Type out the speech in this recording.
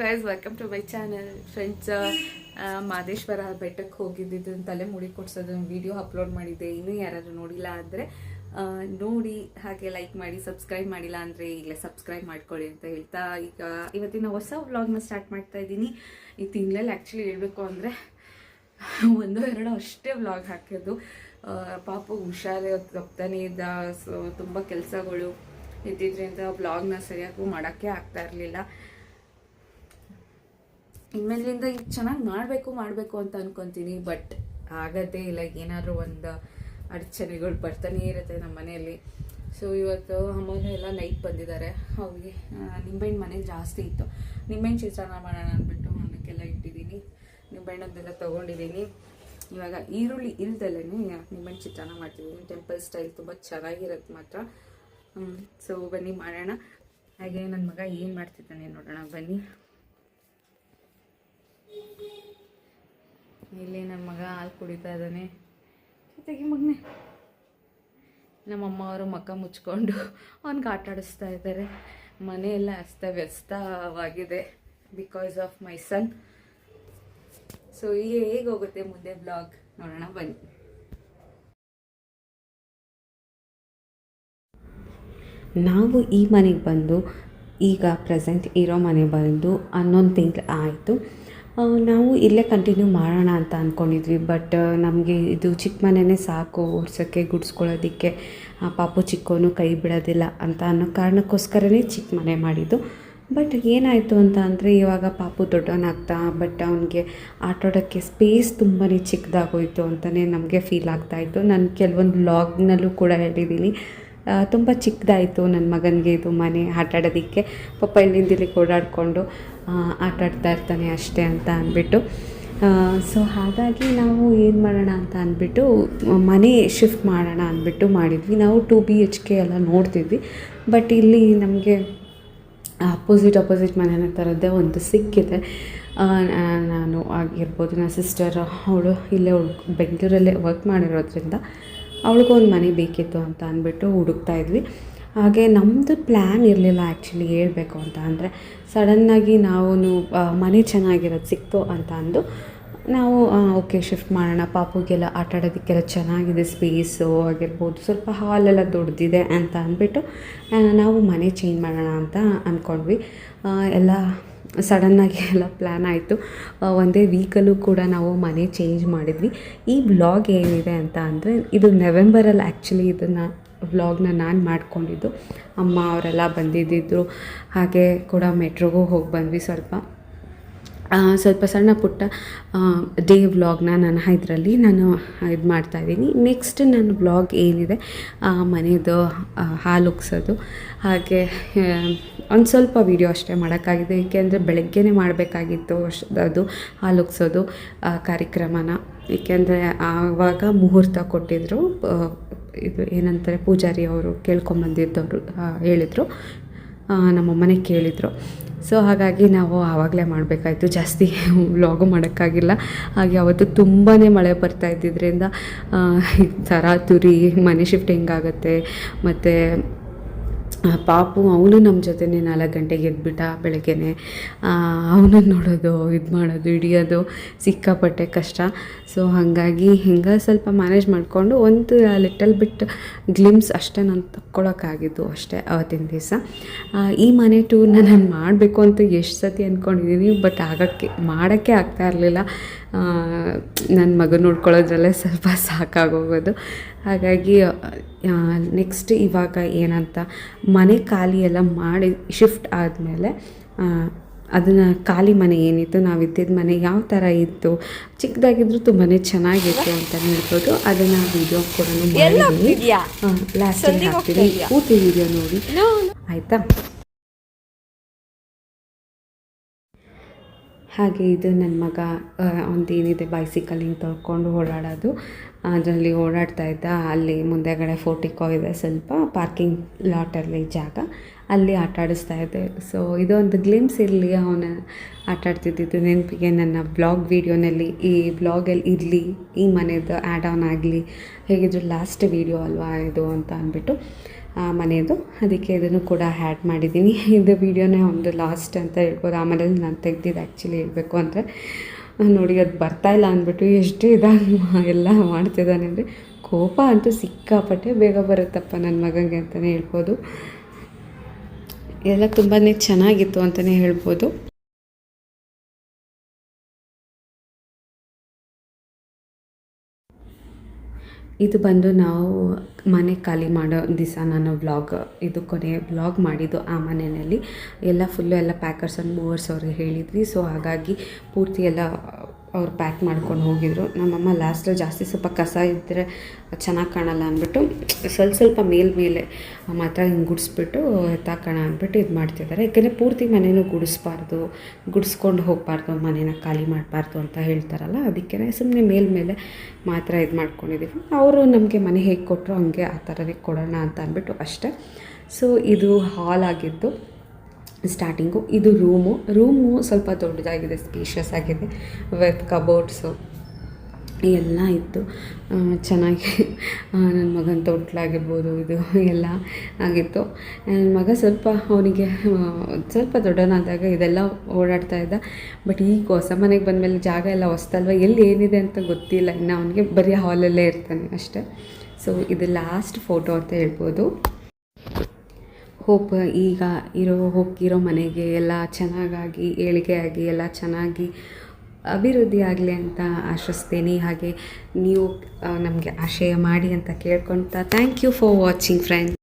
Guys welcome to my channel friends Madeshwara ಬೆಟ್ಟಕ್ಕೆ ಹೋಗಿದ್ದು ತಲೆ ಮುಡಿ ಕೊಡ್ಸೋದು ವಿಡಿಯೋ ಅಪ್ಲೋಡ್ ಮಾಡಿದ್ದೆ. ಇನ್ನೂ ಯಾರಾದರೂ ನೋಡಿಲ್ಲ ಅಂದರೆ ನೋಡಿ, ಹಾಗೆ ಲೈಕ್ ಮಾಡಿ ಸಬ್ಸ್ಕ್ರೈಬ್ ಮಾಡಿಲ್ಲ ಅಂದರೆ ಈಗಲೇ ಸಬ್ಸ್ಕ್ರೈಬ್ ಮಾಡ್ಕೊಳ್ಳಿ ಅಂತ ಹೇಳ್ತಾ ಈಗ ಇವತ್ತಿನ ಹೊಸ ವ್ಲಾಗ್ನ ಸ್ಟಾರ್ಟ್ ಮಾಡ್ತಾ ಇದ್ದೀನಿ. ಈ ತಿಂಗಳಲ್ಲಿ ಆ್ಯಕ್ಚುಲಿ ಹೇಳಬೇಕು ಅಂದರೆ, ಒಂದು ಎರಡು ಅಷ್ಟೇ ವ್ಲಾಗ್ ಹಾಕೋದು ಪಾಪ ಹುಷಾರೇ, ತಪ್ತಾನೆ ಇದ್ದ, ಸೊ, ತುಂಬ ಕೆಲಸಗಳು ಇದ್ದಿದ್ರಿಂದ ವ್ಲಾಗ್ನ ಸರಿಯಾಗೂ ಮಾಡೋಕ್ಕೆ ಆಗ್ತಾ ಇರಲಿಲ್ಲ. ಇನ್ಮೇಲಿಂದ ಈಗ ಚೆನ್ನಾಗಿ ಮಾಡಬೇಕು ಮಾಡಬೇಕು ಅಂತ ಅನ್ಕೊಂತೀನಿ ಬಟ್ ಆಗದೇ ಇಲ್ಲ ಏನಾದರೂ ಒಂದು ಅಡಚಣೆಗಳು ಬರ್ತಾನೆ ಇರುತ್ತೆ ನಮ್ಮ ಮನೆಯಲ್ಲಿ. ಸೊ ಇವತ್ತು ಅಮ್ಮನ ಎಲ್ಲ ನೈಟ್ ಬಂದಿದ್ದಾರೆ. ಅವ್ರಿಗೆ ನಿಂಬೆಹಣ್ಣು ಮನೆ ಜಾಸ್ತಿ ಇತ್ತು. ನಿಂಬೆಹಣ್ಣು ಚಿತ್ರಾನ್ನ ಮಾಡೋಣ ಅಂದ್ಬಿಟ್ಟು ಅನ್ನಕ್ಕೆಲ್ಲ ಇಟ್ಟಿದ್ದೀನಿ. ನಿಂಬೆಹಣ್ಣದ್ದೆಲ್ಲ ತೊಗೊಂಡಿದ್ದೀನಿ. ಇವಾಗ ಈರುಳ್ಳಿ ಇಲ್ದಲೇ ನಿಂಬೆಹಣ್ಣು ಚಿತ್ರಾನ್ನ ಮಾಡ್ತಿದ್ದೀನಿ. ಟೆಂಪಲ್ ಸ್ಟೈಲ್ ತುಂಬ ಚೆನ್ನಾಗಿರುತ್ತೆ ಮಾತ್ರ. ಸೊ ಬನ್ನಿ ಮಾಡೋಣ. ಹಾಗೆ ನನ್ನ ಮಗ ಏನು ಮಾಡ್ತಿದ್ದಾನೆ ನೋಡೋಣ, ಬನ್ನಿ. ಇಲ್ಲಿ ನನ್ನ ಮಗ ಹಾಲು ಕುಡಿತಾ ಇದ್ದಾನೆ. ಜೊತೆಗೆ ಮಗನೆ. ನಮ್ಮಮ್ಮ ಅವರು ಮಕ್ಕ ಮುಚ್ಕೊಂಡು ಅವ್ನಿಗೆ ಆಟ ಆಡಿಸ್ತಾ ಇದ್ದಾರೆ. ಮನೆಯೆಲ್ಲ ಅಸ್ತವ್ಯಸ್ತವಾಗಿದೆ because of my son so ಈಗ ಹೇಗೆ ಹೋಗುತ್ತೆ ಮುಂದೆ ಬ್ಲಾಗ್ ನೋಡೋಣ, ಬನ್ನಿ. ನಾವು ಈ ಮನೆಗೆ ಬಂದು ಈಗ ಪ್ರೆಸೆಂಟ್ ಇರೋ ಮನೆ ಬಂದು ಹನ್ನೊಂದು ತಿಂಗಳು ಆಯಿತು. ನಾವು ಇಲ್ಲೇ ಕಂಟಿನ್ಯೂ ಮಾಡೋಣ ಅಂತ ಅಂದ್ಕೊಂಡಿದ್ವಿ ಬಟ್ ನಮಗೆ ಇದು ಚಿಕ್ಕ ಮನೆಯೇ ಸಾಕು ಓಡ್ಸೋಕ್ಕೆ ಗುಡ್ಸ್ಕೊಳ್ಳೋದಕ್ಕೆ ಪಾಪು ಚಿಕ್ಕವನು ಕೈ ಬಿಡೋದಿಲ್ಲ ಅಂತ ಅನ್ನೋ ಕಾರಣಕ್ಕೋಸ್ಕರನೇ ಚಿಕ್ಕ ಮನೆ ಮಾಡಿದ್ದು. ಬಟ್ ಏನಾಯಿತು ಅಂತ ಅಂದರೆ ಇವಾಗ ಪಾಪು ದೊಡ್ಡವನಾಗ್ತಾ ಬಟ್ ಅವನಿಗೆ ಆಟಾಡೋಕ್ಕೆ ಸ್ಪೇಸ್ ತುಂಬಾ ಚಿಕ್ಕದಾಗೋಯಿತು ಅಂತಲೇ ನಮಗೆ ಫೀಲ್ ಆಗ್ತಾಯಿತ್ತು ನಾನು ಕೆಲವೊಂದು ಬ್ಲಾಗ್ನಲ್ಲೂ ಕೂಡ ಹೇಳಿದ್ದೀನಿ. ತುಂಬ ಚಿಕ್ಕದಾಯಿತು ನನ್ನ ಮಗನಿಗೆ ಇದು ಮನೆ ಆಟ ಆಡೋದಕ್ಕೆ. ಪಾಪ ಇಲ್ಲಿಂದ ಇಲ್ಲಿ ಓಡಾಡಿಕೊಂಡು ಆಟ ಆಡ್ತಾ ಇರ್ತಾನೆ ಅಷ್ಟೇ ಅಂತ ಅಂದ್ಬಿಟ್ಟು. ಸೊ ಹಾಗಾಗಿ ನಾವು ಏನು ಮಾಡೋಣ ಅಂತ ಅಂದ್ಬಿಟ್ಟು, ಮನೆ ಶಿಫ್ಟ್ ಮಾಡೋಣ ಅಂದ್ಬಿಟ್ಟು ಮಾಡಿದ್ವಿ. ನಾವು ಟು ಬಿ ಎಚ್ ಕೆ ಎಲ್ಲ ನೋಡ್ತಿದ್ವಿ. ಬಟ್ ಇಲ್ಲಿ ನಮಗೆ ಅಪೋಸಿಟ್ ಅಪೋಸಿಟ್ ಮನೆಯ ಥರದ್ದೇ ಒಂದು ಸಿಕ್ಕಿದೆ. ನಾನು ಆಗಿರ್ಬೋದು, ನನ್ನ ಸಿಸ್ಟರ್ ಅವಳು ಇಲ್ಲೇ ಬೆಂಗಳೂರಲ್ಲೇ ವರ್ಕ್ ಮಾಡಿರೋದ್ರಿಂದ. ಅವಳಿಗೂ ಒಂದು ಮನೆ ಬೇಕಿತ್ತು ಅಂತ ಅಂದ್ಬಿಟ್ಟು ಹುಡುಕ್ತಾ ಇದ್ವಿ. ಹಾಗೆ ನಮ್ಮದು ಪ್ಲ್ಯಾನ್ ಇರಲಿಲ್ಲ ಆ್ಯಕ್ಚುಲಿ ಹೇಳ್ಬೇಕು ಅಂತ. ಅಂದರೆ ಸಡನ್ನಾಗಿ ನಾವು ಮನೆ ಚೆನ್ನಾಗಿರೋದು ಸಿಕ್ತು ಅಂತ ಅಂದು ನಾವು ಓಕೆ ಶಿಫ್ಟ್ ಮಾಡೋಣ. ಪಾಪುಗೆಲ್ಲ ಆಟ ಆಡೋದಕ್ಕೆಲ್ಲ ಚೆನ್ನಾಗಿದೆ ಸ್ಪೇಸು ಆಗಿರ್ಬೋದು. ಸ್ವಲ್ಪ ಹಾಲೆಲ್ಲ ದೊಡ್ಡದಿದೆ ಅಂತ ಅಂದ್ಬಿಟ್ಟು ನಾವು ಮನೆ ಚೇಂಜ್ ಮಾಡೋಣ ಅಂತ ಅಂದ್ಕೊಂಡ್ವಿ ಎಲ್ಲ ಸಡನ್ನಾಗಿ ಎಲ್ಲ ಪ್ಲ್ಯಾನ್ ಆಯಿತು. ಒಂದೇ ವೀಕಲ್ಲೂ ಕೂಡ ನಾವು ಮನೆ ಚೇಂಜ್ ಮಾಡಿದ್ವಿ. ಈ ವ್ಲಾಗ್ ಏನಿದೆ ಅಂತ ಅಂದರೆ, ಇದು ನವೆಂಬರಲ್ಲಿ ಆ್ಯಕ್ಚುಲಿ ಇದನ್ನು ವ್ಲಾಗ್ನ ನಾನು ಮಾಡ್ಕೊಂಡಿದ್ದು. ಅಮ್ಮ ಅವರೆಲ್ಲ ಬಂದಿದ್ದಿದ್ರು. ಹಾಗೆ ಕೂಡ ಮೆಟ್ರೋಗೂ ಹೋಗಿ ಬಂದ್ವಿ ಸ್ವಲ್ಪ. ಸ್ವಲ್ಪ ಸಣ್ಣ ಪುಟ್ಟ ಡೇ ವ್ಲಾಗ್ನ ನಾನು ಇದರಲ್ಲಿ ನಾನು ಇದು ಮಾಡ್ತಾಯಿದ್ದೀನಿ ನೆಕ್ಸ್ಟ್ ನನ್ನ ವ್ಲಾಗ್ ಏನಿದೆ ಮನೆಯದು ಹಾಲುಗ್ಸೋದು ಹಾಲು ಉಗ್ಸೋದು. ಹಾಗೆ ಒಂದು ಸ್ವಲ್ಪ ವೀಡಿಯೋ ಅಷ್ಟೇ ಮಾಡೋಕ್ಕಾಗಿದೆ. ಏಕೆಂದರೆ ಬೆಳಗ್ಗೆನೇ ಮಾಡಬೇಕಾಗಿತ್ತು ಅದು ಹಾಲು ಉಗ್ಸೋದು ಕಾರ್ಯಕ್ರಮನ. ಏಕೆಂದರೆ ಆವಾಗ ಮುಹೂರ್ತ ಕೊಟ್ಟಿದ್ದರು ಇದು ಏನಂತಾರೆ ಪೂಜಾರಿ ಅವರು ಕೇಳ್ಕೊಂಬಂದಿದ್ದವರು ಹೇಳಿದರು. ನಮ್ಮಮ್ಮನೇ ಕೇಳಿದರು. ಸೊ ಹಾಗಾಗಿ ನಾವು ಆವಾಗಲೇ ಮಾಡಬೇಕಾಯ್ತು. ಜಾಸ್ತಿ ವ್ಲಾಗು ಮಾಡೋಕ್ಕಾಗಿಲ್ಲ. ಹಾಗೆ ಅವತ್ತು ತುಂಬಾ ಮಳೆ ಬರ್ತಾ ಇದ್ದಿದ್ದರಿಂದ ಈ ಥರ ತುರಿ, ಮನೆ ಶಿಫ್ಟ್ ಹೆಂಗಾಗುತ್ತೆ, ಮತ್ತು ಪಾಪು ಅವನು ನಮ್ಮ ಜೊತೆನೇ ನಾಲ್ಕು ಗಂಟೆಗೆ ಎದ್ಬಿಟ್ಟ ಬೆಳಗ್ಗೆನೆ. ಅವನನ್ನು ನೋಡೋದು, ಇದು ಮಾಡೋದು, ಹಿಡಿಯೋದು ಸಿಕ್ಕಾಪಟ್ಟೆ ಕಷ್ಟ. ಸೊ ಹಾಗಾಗಿ ಹಿಂಗೆ ಸ್ವಲ್ಪ ಮ್ಯಾನೇಜ್ ಮಾಡಿಕೊಂಡು ಒಂದು ಲಿಟಲ್ ಬಿಟ್ ಗ್ಲಿಮ್ಸ್ ಅಷ್ಟೇ ನಾನು ತಕ್ಕೊಳಕ್ಕಾಗಿದ್ದು ಅಷ್ಟೇ ಅವತ್ತಿನ ದಿವಸ. ಈ ಮನೆ ಟೂರ್ನ ನಾನು ಮಾಡಬೇಕು ಅಂತ ಎಷ್ಟು ಸತಿ ಅಂದ್ಕೊಂಡಿದ್ದೀನಿ ಬಟ್ ಆಗೋಕ್ಕೆ, ಮಾಡೋಕ್ಕೆ ಆಗ್ತಾ ಇರಲಿಲ್ಲ. ನನ್ನ ಮಗ ನೋಡ್ಕೊಳ್ಳೋದ್ರಲ್ಲೇ ಸ್ವಲ್ಪ ಸಾಕಾಗೋಗೋದು. ಹಾಗಾಗಿ ನೆಕ್ಸ್ಟ್ ಇವಾಗ ಏನಂತ ಮನೆ ಖಾಲಿ ಎಲ್ಲ ಮಾಡಿ ಶಿಫ್ಟ್ ಆದಮೇಲೆ ಅದನ್ನು ಖಾಲಿ ಮನೆ ಏನಿತ್ತು ನಾವು ಇದ್ದಿದ್ದ ಮನೆ ಯಾವ ಥರ ಇತ್ತು ಚಿಕ್ಕದಾಗಿದ್ರು ತುಂಬಾ ಚೆನ್ನಾಗಿತ್ತು ಅಂತ ಹೇಳ್ಬೋದು. ಅದನ್ನು ವಿಡಿಯೋ ಕೂಡ ಮಾಡಿದ್ದೀನಿ ಲಾಸ್ಟಿಗೆ ಹಾಕ್ತೀನಿ. ಪೂರ್ತಿ ವಿಡಿಯೋ ನೋಡಿ. ಆಯಿತಾ? ಹಾಗೆ ಇದು ನನ್ನ ಮಗ ಒಂದೇನಿದೆ ಬೈಸಿಕಲ್ ಹಿಂಗೆ ತೊಳ್ಕೊಂಡು ಓಡಾಡೋದು. ಅದರಲ್ಲಿ ಓಡಾಡ್ತಾ ಇದ್ದ, ಅಲ್ಲಿ ಮುಂದೆಗಡೆ ಫೋರ್ಟಿಕೋ ಇದೆ ಸ್ವಲ್ಪ ಪಾರ್ಕಿಂಗ್ ಲಾಟಲ್ಲಿ ಜಾಗ. ಅಲ್ಲಿ ಆಟ ಆಡಿಸ್ತಾ ಇದ್ದೆ. ಸೊ ಇದೊಂದು ಗ್ಲಿಮ್ಸ್ ಇರಲಿ, ಅವನ ಆಟ ಆಡ್ತಿದ್ದಿದ್ದು ನೆನಪಿಗೆ ನನ್ನ ಬ್ಲಾಗ್ ವೀಡಿಯೋನಲ್ಲಿ ಈ ಬ್ಲಾಗಲ್ಲಿ ಇರಲಿ, ಈ ಮನೆಯದು ಆ್ಯಡ್ ಆನ್ ಆಗಲಿ, ಹೇಗಿದ್ರು ಲಾಸ್ಟ್ ವೀಡಿಯೋ ಅಲ್ವಾ ಇದು ಅಂತ ಅಂದ್ಬಿಟ್ಟು. ಮನೆಯದು. ಅದಕ್ಕೆ ಇದನ್ನು ಕೂಡ ಆ್ಯಡ್ ಮಾಡಿದ್ದೀನಿ. ಇದು ವೀಡಿಯೋನೇ ಒಂದು ಲಾಸ್ಟ್ ಅಂತ ಹೇಳ್ಬೋದು. ಆಮೇಲೆ ನಾನು ತೆಗ್ದಿದ್ದು ಆ್ಯಕ್ಚುಲಿ ಹೇಳಬೇಕು ಅಂದರೆ ನೋಡಿ ಅದು ಇಲ್ಲ ಅಂದ್ಬಿಟ್ಟು ಎಷ್ಟು ಇದಾಗಿ ಎಲ್ಲ ಮಾಡ್ತಿದ್ದಾನೆ ಅಂದರೆ, ಕೋಪ ಅಂತೂ ಸಿಕ್ಕಾಪಟ್ಟೆ ಬೇಗ ಬರುತ್ತಪ್ಪ ನನ್ನ ಮಗನಿಗೆ ಅಂತಲೇ ಹೇಳ್ಬೋದು. ಎಲ್ಲ ತುಂಬಾ ಚೆನ್ನಾಗಿತ್ತು ಅಂತಲೇ ಹೇಳ್ಬೋದು. ಇದು ಬಂದು ನಾವು ಮನೆ ಖಾಲಿ ಮಾಡೋ ದಿವಸ ನಾನು ವ್ಲಾಗ್ ಇದು ಕೊನೆ ವ್ಲಾಗ್ ಮಾಡಿದ್ದು ಆ ಮನೆಯಲ್ಲಿ. ಎಲ್ಲ ಫುಲ್ಲು ಎಲ್ಲ ಪ್ಯಾಕರ್ಸ್ ಆ್ಯಂಡ್ ಮೂವರ್ಸ್ ಅವ್ರಿಗೆ ಹೇಳಿದ್ವಿ. ಸೊ ಹಾಗಾಗಿ ಪೂರ್ತಿ ಎಲ್ಲ ಅವ್ರು ಪ್ಯಾಕ್ ಮಾಡ್ಕೊಂಡು ಹೋಗಿದ್ರು. ನಮ್ಮಮ್ಮ ಲಾಸ್ಟಲ್ಲಿ ಜಾಸ್ತಿ ಸ್ವಲ್ಪ ಕಸ ಇದ್ದರೆ ಚೆನ್ನಾಗಿ ಕಾಣಲ್ಲ ಅಂದ್ಬಿಟ್ಟು ಸ್ವಲ್ಪ ಸ್ವಲ್ಪ ಮೇಲ್ ಮೇಲೆ ಮಾತ್ರ ಹಿಂಗೆ ಗುಡಿಸ್ಬಿಟ್ಟು ಎತ್ತಾಕೋಣ ಅಂದ್ಬಿಟ್ಟು ಇದು ಮಾಡ್ತಿದ್ದಾರೆ ಯಾಕೆಂದರೆ ಪೂರ್ತಿ ಮನೇನೂ ಗುಡಿಸ್ಬಾರ್ದು, ಗುಡಿಸ್ಕೊಂಡು ಹೋಗಬಾರ್ದು, ಮನೇನ ಖಾಲಿ ಮಾಡಬಾರ್ದು ಅಂತ ಹೇಳ್ತಾರಲ್ಲ ಅದಕ್ಕೆ ಸುಮ್ಮನೆ ಮೇಲ್ಮೇಲೆ ಮಾತ್ರ ಇದು ಮಾಡ್ಕೊಂಡಿದ್ದೀವಿ ಅವರು ನಮಗೆ ಮನೆ ಹೇಗೆ ಕೊಟ್ಟರು ಹಂಗೆ ಆ ಥರವೇ ಕೊಡೋಣ ಅಂತ ಅಂದ್ಬಿಟ್ಟು ಅಷ್ಟೇ. ಸೊ ಇದು ಹಾಲ್ ಆಗಿದ್ದು. ಸ್ಟಾರ್ಟಿಂಗು ಇದು ರೂಮು ರೂಮು ಸ್ವಲ್ಪ ದೊಡ್ಡದಾಗಿದೆ ಸ್ಪೇಷಿಯಸ್ ಆಗಿದೆ. ವೆಬ್ ಕಬೋರ್ಡ್ಸು ಎಲ್ಲ ಇತ್ತು. ಚೆನ್ನಾಗಿ. ನನ್ನ ಮಗನ ತೊಟ್ಲಾಗಿರ್ಬೋದು, ಇದು ಎಲ್ಲ ಆಗಿತ್ತು. ನನ್ನ ಮಗ ಸ್ವಲ್ಪ ಅವನಿಗೆ ಸ್ವಲ್ಪ ದೊಡ್ಡನಾದಾಗ ಇದೆಲ್ಲ ಓಡಾಡ್ತಾ ಇದ್ದ. ಬಟ್ ಈಗ ಹೊಸ ಮನೆಗೆ ಬಂದಮೇಲೆ ಜಾಗ ಎಲ್ಲ ಹೊಸ್ತಲ್ವ ಎಲ್ಲಿ ಏನಿದೆ ಅಂತ ಗೊತ್ತಿಲ್ಲ. ಇನ್ನು ಅವನಿಗೆ ಬರೀ ಹಾಲಲ್ಲೇ ಇರ್ತಾನೆ ಅಷ್ಟೇ. ಸೊ ಇದು ಲಾಸ್ಟ್ ಫೋಟೋ ಅಂತ ಹೇಳ್ಬೋದು. ಹೋಪ್ ಈಗ ಇರೋ ಹೋಗಿರೋ ಮನೆಗೆ ಎಲ್ಲ ಚೆನ್ನಾಗಾಗಿ, ಏಳಿಗೆಯಾಗಿ, ಎಲ್ಲ ಚೆನ್ನಾಗಿ ಅಭಿವೃದ್ಧಿ ಆಗಲಿ ಅಂತ ಆಶಿಸ್ತೀನಿ. ಹಾಗೆ ನೀವು ನಮಗೆ ಆಶಯ ಮಾಡಿ ಅಂತ ಕೇಳ್ಕೊಳ್ತಾ thank you for watching friends